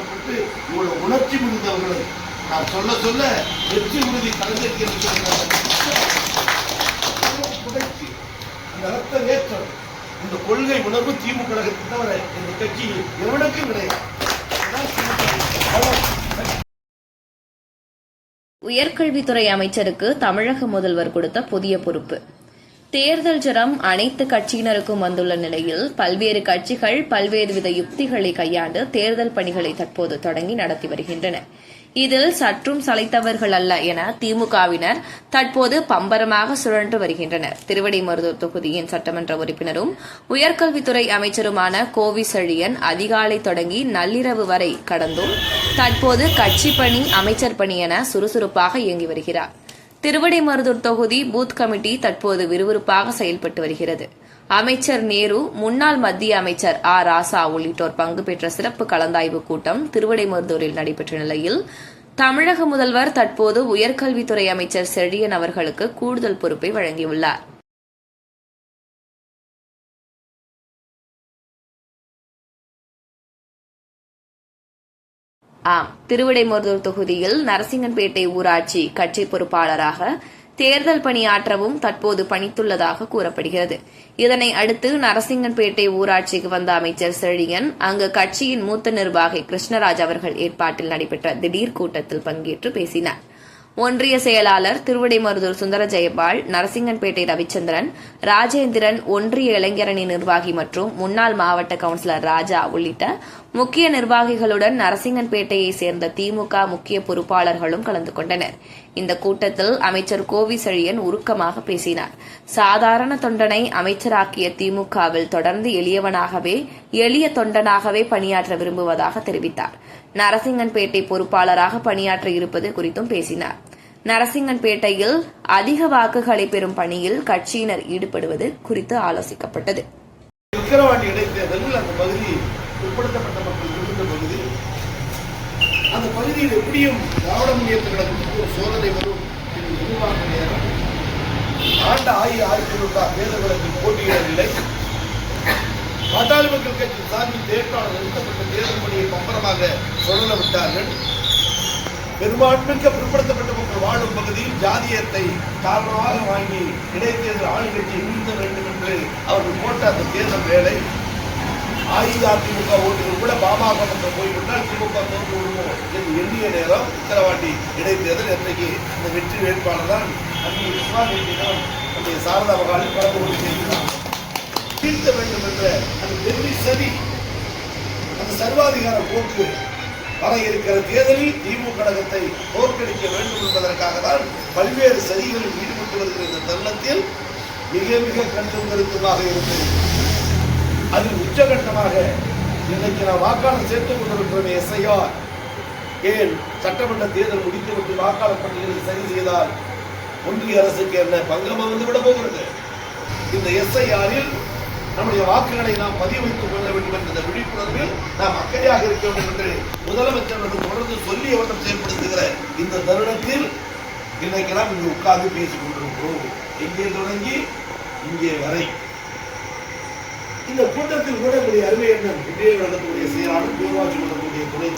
சந்தோஷப்பட்டு உங்களை உணர்ச்சி முடிந்தவர்களை நான் சொல்ல சொல்ல வெற்றி உறுதி கலந்திருக்கிறது புடைச்சி ரத்த ஏற்றம் இந்த கொள்கை உணர்வு திமுக தவிர இந்த கட்சி எவனுக்கும் கிடையாது. உயர்கல்வித்துறை அமைச்சருக்கு தமிழக முதல்வர் கொடுத்த புதிய பொறுப்பு. தேர்தல் ஜரம் அனைத்து கட்சியினருக்கும் வந்துள்ள நிலையில் பல்வேறு கட்சிகள் பல்வேறு வித யுக்திகளை கையாண்டு தேர்தல் பணிகளை தற்போது தொடங்கி நடத்தி வருகின்றன. இதில் சற்றும் சளைத்தவர்கள் அல்ல என திமுகவினர் தற்போது பம்பரமாக சுழன்று வருகின்றனர். திருவடிமருதூர் தொகுதியின் சட்டமன்ற உறுப்பினரும் உயர்கல்வித்துறை அமைச்சருமான கோவி செழியன் அதிகாலை தொடங்கி நள்ளிரவு வரை கடந்தும் தற்போது கட்சி பணி அமைச்சர் பணி என சுறுசுறுப்பாக இயங்கி வருகிறார். திருவடிமருதூர் தொகுதி பூத் கமிட்டி தற்போது விறுவிறுப்பாக செயல்பட்டு வருகிறது. அமைச்சர் நேரு முன்னாள் மத்திய அமைச்சர் ஆ ராசா உள்ளிட்டோர் பங்கு பெற்ற சிறப்பு கலந்தாய்வு கூட்டம் திருவடிமருதூரில் நடைபெற்ற நிலையில் தமிழக முதல்வர் தற்போது உயர்கல்வித்துறை அமைச்சர் செழியன் அவர்களுக்கு கூடுதல் பொறுப்பை வழங்கியுள்ளார். ஆம். திருவிடைமருதூர் தொகுதியில் நரசிங்கன்பேட்டை ஊராட்சி கட்சி பொறுப்பாளராக தேர்தல் பணியாற்றவும் தற்போது பணித்துள்ளதாக கூறப்படுகிறது. இதனை அடுத்து நரசிங்கன்பேட்டை ஊராட்சிக்கு வந்த அமைச்சர் செழியன் அங்கு கட்சியின் மூத்த நிர்வாகி கிருஷ்ணராஜ் அவர்கள் ஏற்பாட்டில் நடைபெற்ற திடீர் கூட்டத்தில் பங்கேற்று பேசினார். ஒன்றிய செயலாளர் திருவிடைமருதூர் சுந்தர ஜெயபால் நரசிங்கன்பேட்டை ரவிச்சந்திரன் ராஜேந்திரன் ஒன்றிய இளைஞரணி நிர்வாகி மற்றும் முன்னாள் மாவட்ட கவுன்சிலர் ராஜா உள்ளிட்ட முக்கிய நிர்வாகிகளுடன் நரசிங்கன்பேட்டையை சேர்ந்த திமுக முக்கிய பொறுப்பாளர்களும் கலந்து கொண்டனர். இந்த கூட்டத்தில் அமைச்சர் கோவி செழியன் உருக்கமாக பேசினார். சாதாரண தொண்டனை அமைச்சராக்கிய திமுகவில் தொடர்ந்து எளியவனாகவே எளிய தொண்டனாகவே பணியாற்ற விரும்புவதாக தெரிவித்தார். நரசிங்கன்பேட்டை பொறுப்பாளராக பணியாற்ற இருப்பது குறித்தும் பேசினார். நரசிங்கன்பேட்டையில் அதிக வாக்குகளை பெறும் பணியில் கட்சியினர் ஈடுபடுவது குறித்து ஆலோசிக்கப்பட்டது. பிற்படுத்தப்பட்ட மக்கள் இருந்த பகுதி அந்த பகுதியில் எப்படியும் திராவிட முன்னேற்ற கழகத்துக்கு ஒரு சோதனை வரும் என்று எதிர்பார்க்க நேரம். ஆண்ட ஆயிர ஆயிரத்தி வேத விளக்கில் போட்டியிடவில்லை. பாட்டாளி மக்கள் கட்சி சார்பில் தேர்தலாளர் நிறுத்தப்பட்ட தேர்தல் பணியை பம்பரமாக சொல்ல விட்டார்கள் பெரும்பான்மைக்க பிற்படுத்தப்பட்ட மக்கள் வாழும் பகுதியில் ஜாதியத்தை காரணமாக வாங்கி இடைத்தேர்தல் ஆளுங்கட்சியை வீழ்த்த வேண்டும் என்று அவர்கள் போட்ட அந்த தேர்தல் வேலை. அஇஅதிமுக ஓட்டுகள் கூட பாமக பக்கம் போய்விட்டால் திமுக தோற்று விடுவோம் என்று எண்ணிய நேரம் விக்கிரவாண்டி இடைத்தேர்தல் இன்றைக்கு அந்த வெற்றி வேட்பாளர் தான் அங்கே இஸ்லாமிய அன்றைய நம்முடைய சாரதா மகாலில் கலந்து கொண்டு செய்கிறார் தீர்க்க வேண்டும் என்ற அந்த பெரிய சதி அந்த சர்வாதிகார போக்கு வர இருக்கிற தேர்தலில் திமுக கழகத்தை தோற்கடிக்க வேண்டும் என்பதற்காக தான் பல்வேறு சதிகளில் ஈடுபட்டு வருகிற இந்த தருணத்தில் மிக மிக கண்டும் கருத்துமாக இருக்கிறது அதில் உச்சகட்டமாக இன்னைக்கு நான் வாக்காளர் சேர்த்துக் கொண்டிருக்கிறோம் எஸ்ஐஆர் ஏன் சட்டமன்ற தேர்தல் முடித்துவிட்டு வாக்காளர் பட்டியலை சரி செய்தால் ஒன்றிய அரசுக்கு என்ன பங்கமா வந்து விட போகிறது? இந்த எஸ்ஐஆரில் நம்முடைய வாக்குகளை நாம் பதிவு வைத்துக் கொள்ள வேண்டும் என்ற விழிப்புணர்வில் நாம் அக்கறையாக இருக்க வேண்டும் என்று முதலமைச்சர் அவர்கள் தொடர்ந்து சொல்லி அவற்றம் செயல்படுத்துகிற இந்த தருணத்தில் இன்னைக்கு நாம் இங்கு உட்கார்ந்து பேசிக் கொண்டிருக்கிறோம். எங்கே தொடங்கி? இங்கே வரை. இந்த கூட்டத்தில் கூடக்கூடிய அருமை என்ன விஜய நடத்தக்கூடிய செயலாளர் ஊராட்சி மன்றத்துடைய துணை